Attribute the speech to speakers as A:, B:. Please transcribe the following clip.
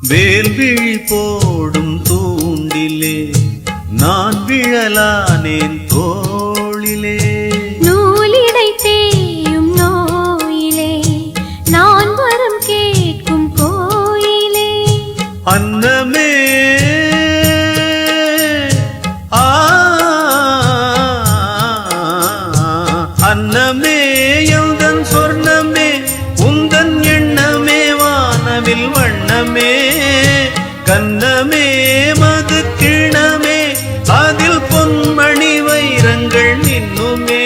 A: வேல்விழி போடும் தூண்டிலே நான் விழலானேன் தோளிலே.
B: நூலிடை தேயும் நோயிலே நான் வரம் கேட்கும் கோயிலே.
A: அன்னமே ஆ அன்னமே எந்தன் சொர்ணமே கனவில் வண்ணமே கன்னமே மது கிணமே அதில் பொன்மணி வைரங்கள் நின்னுமே.